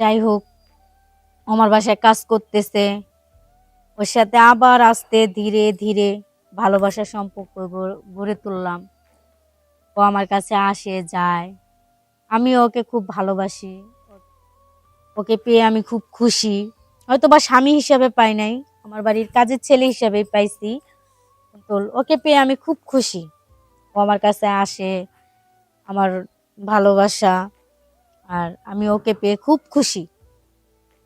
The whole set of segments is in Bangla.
যাই হোক, আমার বাসায় কাজ করতেছে। ওর সাথে আবার আস্তে ধীরে ধীরে ভালোবাসার সম্পর্ক গড়ে তুললাম। ও আমার কাছে আসে, যায়। আমি ওকে খুব ভালোবাসি। ওকে পেয়ে আমি খুব খুশি। হয়তো বা স্বামী হিসাবে পাই নাই, আমার বাড়ির কাজের ছেলে হিসাবে পাইছি তো ওকে পেয়ে আমি খুব খুশি। ও আমার কাছে আসে, আমার ভালোবাসা। আর আমি ওকে পেয়ে খুব খুশি।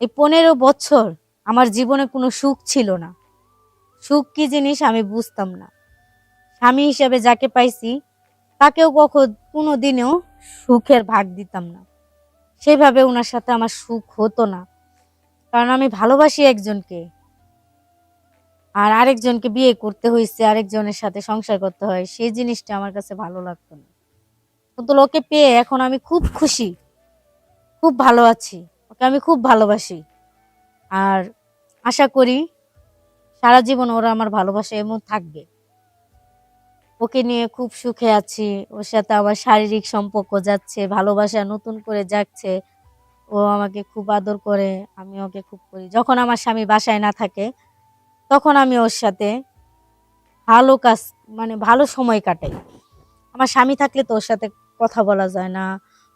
এই পনেরো বছর আমার জীবনে কোনো সুখ ছিল না। সুখ কি জিনিস আমি বুঝতাম না। স্বামী হিসেবে যাকে পাইছি, তাকেও কখন কোনো দিনেও সুখের ভাগ দিতাম না। সেভাবে ওনার সাথে আমার সুখ হতো না। কারণ আমি ভালোবাসি একজনকে। আর আরেকজনকে বিয়ে করতে হয়েছে, আরেকজনের সাথে সংসার করতে হয়, সেই জিনিসটা আমার কাছে ভালো লাগতো না। কিন্তু ওকে পেয়ে এখন আমি খুব খুশি। খুব ভালো আছি। ওকে আমি খুব ভালোবাসি। আর আশা করি সারা জীবন ওরা আমার ভালোবাসা এমন থাকবে। ওকে নিয়ে খুব সুখে আছি। ওর সাথে আমার শারীরিক সম্পর্ক যাচ্ছে, ভালোবাসা নতুন করে যাচ্ছে ও আমাকে খুব আদর করে, আমি ওকে খুব করি। যখন আমার স্বামী বাসায় না থাকে, তখন আমি ওর সাথে ভালো কাজ মানে ভালো সময় কাটাই। আমার স্বামী থাকলে তো ওর সাথে কথা বলা যায় না।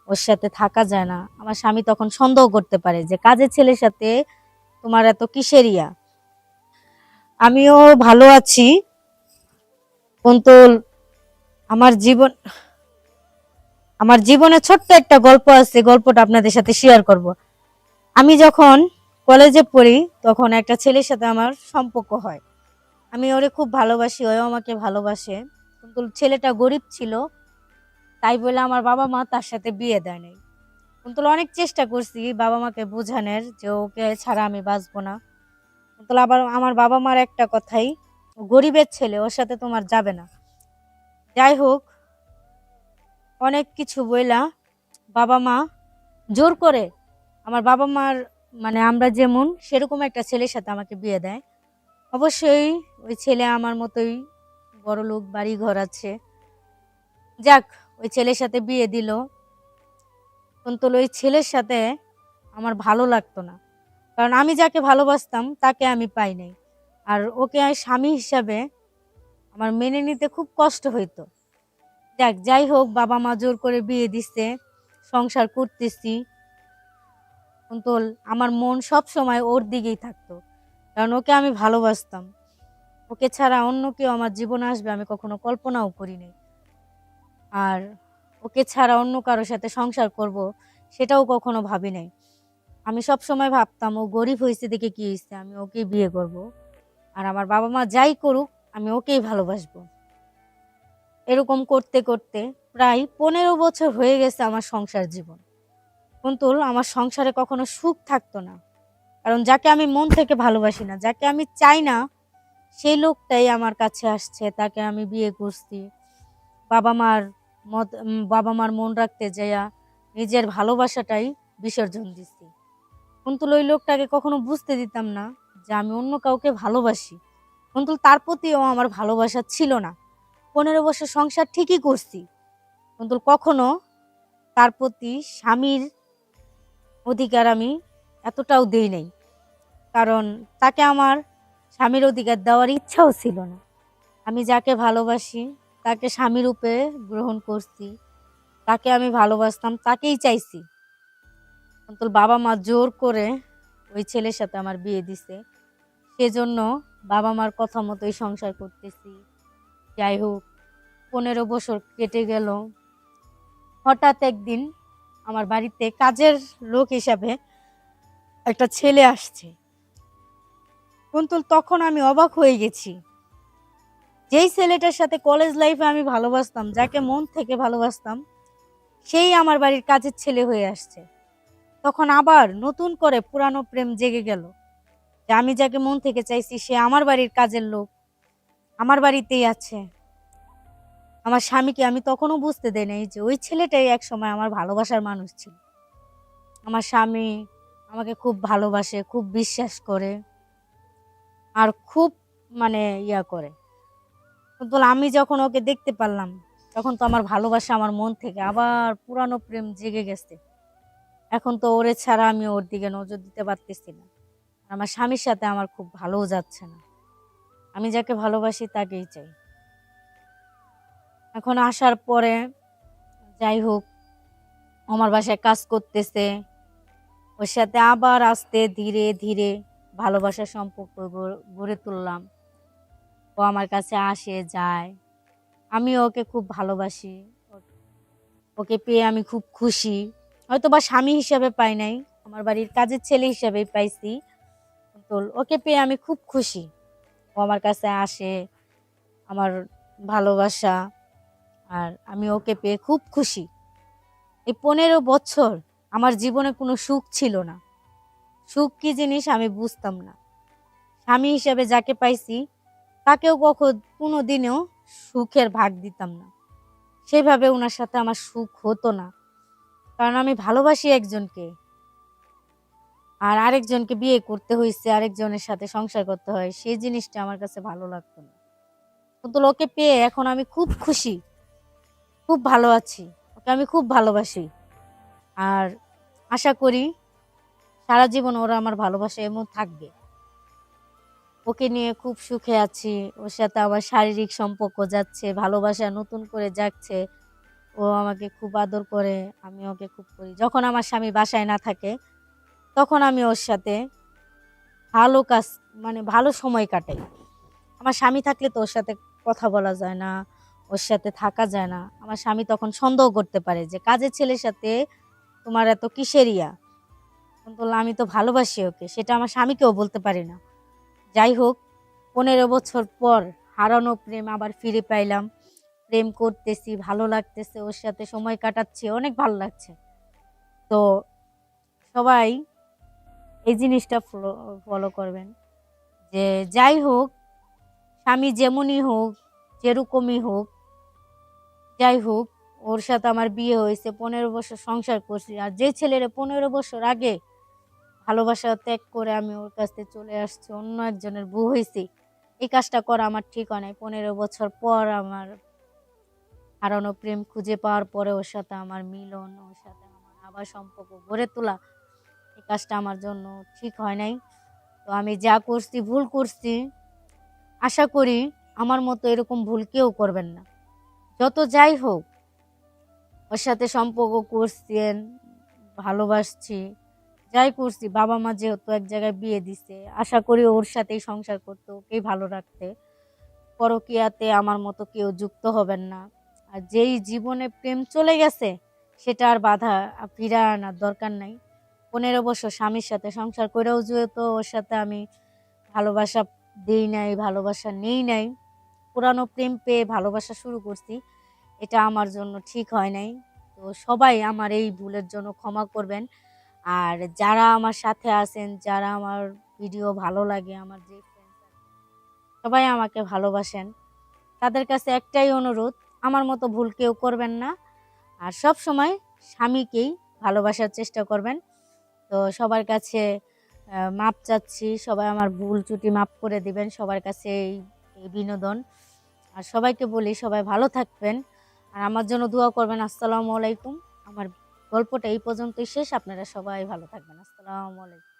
ওর সাথে থাকা যায় না। আমার স্বামী তখন সন্দেহ করতে পারে যে, কাজের ছেলের সাথে তোমার এত কিসেরিয়া আমিও ভালো আছি। কিন্তু আমার জীবন, আমার জীবনে ছোট্ট একটা গল্প আছে, গল্পটা আপনাদের সাথে শেয়ার করব। আমি যখন কলেজে পড়ি, তখন একটা ছেলের সাথে আমার সম্পর্ক হয়। আমি ওরে খুব ভালোবাসি ওও আমাকে ভালোবাসে। কিন্তু ছেলেটা গরিব ছিল তাই বলে আমার বাবা মা তার সাথে বিয়ে দেয় নাই। কিন্তু অনেক চেষ্টা করছি বাবা মাকে বোঝানোর যে ওকে ছাড়া আমি বাঁচবো না। কিন্তু আবার আমার বাবা মার একটা কথাই, গরিবের ছেলে, ওর সাথে তোমার যাবে না। যাই হোক, অনেক কিছু বইলা বাবা মা জোর করে আমার বাবা মার মানে আমরা যেমন সেরকম একটা ছেলের সাথে আমাকে বিয়ে দেয়। অবশ্যই ওই ছেলে আমার মতোই বড় লোক বাড়ি ঘর আছে। যাক ওই ছেলের সাথে বিয়ে দিল। কিন্তু ওই ছেলের সাথে আমার ভালো লাগতো না। কারণ আমি যাকে ভালোবাসতাম, তাকে আমি পাই নাই। আর ওকে আমি স্বামী হিসাবে আমার মেনে নিতে খুব কষ্ট হইতো। যাক, যাই হোক, বাবা মা জোর করে বিয়ে দিচ্ছে সংসার করতেছি। কিন্তু আমার মন সব সময় ওর দিকেই থাকতো। কারণ ওকে আমি ভালোবাসতাম। ওকে ছাড়া অন্য কেউ আমার জীবনে আসবে আমি কখনো কল্পনাও করিনি আর ওকে ছাড়া অন্য কারোর সাথে সংসার করব, সেটাও কখনো ভাবি নাই। আমি সব সময় ভাবতাম, ও গরিব হয়েছে দেখে কি হয়েছে, আমি ওকে বিয়ে করব। আর আমার বাবা মা যাই করুক, আমি ওকেই ভালোবাসবো। এরকম করতে করতে প্রায় পনেরো বছর হয়ে গেছে আমার সংসার জীবন। কিন্তু আমার সংসারে কখনো সুখ থাকতো না। কারণ যাকে আমি মন থেকে ভালোবাসি না, যাকে আমি চাই না, সেই লোকটাই আমার কাছে আসছে, তাকে আমি বিয়ে করছি। বাবা মার মত বাবা মার মন রাখতে যাইয়া নিজের ভালোবাসাটাই বিসর্জন দিচ্ছি কিন্তু ওই লোকটাকে কখনো বুঝতে দিতাম না যে আমি অন্য কাউকে ভালোবাসি। কিন্তু তার প্রতিও আমার ভালোবাসা ছিল না। পনেরো বছর সংসার ঠিকই করছি। কিন্তু কখনো তার প্রতি স্বামীর অধিকার আমি এতটাও দেই নাই। কারণ তাকে আমার স্বামীর অধিকার দেওয়ার ইচ্ছাও ছিল না। আমি যাকে ভালোবাসি তাকে স্বামী রূপে গ্রহণ করছি। তাকে আমি ভালোবাসতাম, তাকেই চাইছি। কিন্তু বাবা মা জোর করে ওই ছেলের সাথে আমার বিয়ে দিছে। সেজন্য বাবা মার কথা মতোই সংসার করতেছি। যাই হোক, পনেরো বছর কেটে গেল। হঠাৎ একদিন আমার বাড়িতে কাজের লোক হিসাবে একটা ছেলে আসছে। কিন্তু তখন আমি অবাক হয়ে গেছি। যেই ছেলেটার সাথে কলেজ লাইফে আমি ভালোবাসতাম, যাকে মন থেকে ভালোবাসতাম, সেই আমার বাড়ির কাজের ছেলে হয়ে আসছে। তখন আবার নতুন করে পুরানো প্রেম জেগে গেল যে আমি যাকে মন থেকে চাইছি, সে আমার বাড়ির কাজের লোক, আমার বাড়িতেই আছে। আমার স্বামীকে আমি তখনও বুঝতে দেই নাই যে ওই ছেলেটাই এক সময় আমার ভালোবাসার মানুষ ছিল। আমার স্বামী আমাকে খুব ভালোবাসে, খুব বিশ্বাস করে আর খুব মানে ইয়া করে। কিন্তু আমি যখন ওকে দেখতে পারলাম, তখন তো আমার ভালোবাসা আমার মন থেকে আবার পুরানো প্রেম জেগে গেছে। এখন তো ওরে ছাড়া আমি ওর দিকে নজর দিতে পারতেছি না। আমার স্বামীর সাথে আমার খুব ভালোও যাচ্ছে না। আমি যাকে ভালোবাসি তাকেই চাই। এখন আসার পরে যাই হোক আমার বাসায় কাজ করতেছে। ওর সাথে আবার আস্তে ধীরে ধীরে ভালোবাসার সম্পর্ক গড়- গড়ে তুললাম। ও আমার কাছে আসে, যায়। আমি ওকে খুব ভালোবাসি। ওকে পেয়ে আমি খুব খুশি। হয়তো বা স্বামী হিসাবে পাই নাই, আমার বাড়ির কাজের ছেলে হিসাবেই পাইছি। তো ওকে পেয়ে আমি খুব খুশি। ও আমার কাছে আসে, আমার ভালোবাসা, আর আমি ওকে পেয়ে খুব খুশি। এই পনেরো বছর আমার জীবনে কোনো সুখ ছিল না। সুখ কি জিনিস আমি বুঝতাম না। স্বামী হিসাবে যাকে পাইছি তাকেও কখন কোনো দিনেও সুখের ভাগ দিতাম না। সেভাবে ওনার সাথে আমার সুখ হতো না। কারণ আমি ভালোবাসি একজনকে। আর আরেকজনকে বিয়ে করতে হয়েছে আরেকজনের সাথে সংসার করতে হয়, সেই জিনিসটা আমার কাছে ভালো লাগতো না। কিন্তু লোকে পেয়ে এখন আমি খুব খুশি, খুব ভালো আছি, ওকে আমি খুব ভালোবাসি। আর আশা করি সারা জীবন ওরা আমার ভালোবাসা এমন থাকবে। ওকে নিয়ে খুব সুখে আছি। ওর সাথে আমার শারীরিক সম্পর্ক যাচ্ছে, ভালোবাসা নতুন করে যাচ্ছে ও আমাকে খুব আদর করে, আমি ওকে খুব করি। যখন আমার স্বামী বাসায় না থাকে, তখন আমি ওর সাথে ভালো কাজ মানে ভালো সময় কাটাই। আমার স্বামী থাকলে তো ওর সাথে কথা বলা যায় না, ওর সাথে থাকা যায় না। আমার স্বামী তখন সন্দেহ করতে পারে যে, কাজের ছেলের সাথে তোমার এত কিসেরিয়া কিন্তু আমি তো ভালোবাসি ওকে। সেটা আমার স্বামীকেও বলতে পারি না। যাই হোক পনেরো বছর পর হারানো প্রেম আবার ফিরে পাইলাম। প্রেম করতেছি, ভালো লাগতেছে, ওর সাথে সময় কাটাচ্ছি, অনেক ভালো লাগছে। তো সবাই এই জিনিসটা ফলো ফলো করবেন। যে যাই হোক স্বামী যেমনই হোক, যেরকমই হোক যাই হোক ওর সাথে আমার বিয়ে হয়েছে, পনেরো বছর সংসার করছি। আর যে ছেলেরা পনেরো বছর আগে ভালোবাসা ত্যাগ করে আমি ওর কাছ চলে আসছি, অন্য একজনের বউ হয়েছি। এই কাজটা করা আমার ঠিক হয় নাই। পনেরো বছর পর আমার হারানো প্রেম খুঁজে পাওয়ার পরে ওর সাথে আমার মিলন, ওর সাথে আমার আবার সম্পর্ক গড়ে তোলা, এই কাজটা আমার জন্য ঠিক হয় নাই। তো আমি যা করছি, ভুল করছি, আশা করি আমার মতো এরকম ভুল কেউ করবেন না। যত যাই হোক, ওর সাথে সম্পর্ক করছেন ভালোবাসছি যাই করছি, বাবা মা যেহেতু এক জায়গায় বিয়ে দিছে, আশা করি ওর সাথেই সংসার করতে, ওকেই ভালো রাখতে। পরকিয়াতে আমার মতো কেউ যুক্ত হবেন না। আর যেই জীবনে প্রেম চলে গেছে, সেটা আর বাধা ফিরা আনার দরকার নাই। পনেরো বছর স্বামীর সাথে সংসার করেও যেহেতু ওর সাথে আমি ভালোবাসা দিই নাই, ভালোবাসা নেই নাই, পুরানো প্রেম পেয়ে ভালোবাসা শুরু করছি, এটা আমার জন্য ঠিক হয় নাই। তো সবাই আমার এই ভুলের জন্য ক্ষমা করবেন। আর যারা আমার সাথে আছেন, যারা আমার ভিডিও ভালো লাগে, আমার যে সবাই আমাকে ভালোবাসেন। তাদের কাছে একটাই অনুরোধ, আমার মতো ভুল কেউ করবেন না। আর সব সময় স্বামীকেই ভালোবাসার চেষ্টা করবেন। তো সবার কাছে মাপ চাচ্ছি, সবাই আমার ভুল চুটি মাপ করে দিবেন, সবার কাছে এই এই বিনোদন। আর সবাইকে বলি, সবাই ভালো থাকবেন। আর আমার জন্য দোয়া করবেন, আসসালামু আলাইকুম। আমার গল্পটা এই পর্যন্তই শেষ। আপনারা সবাই ভালো থাকবেন। আসসালামু আলাইকুম।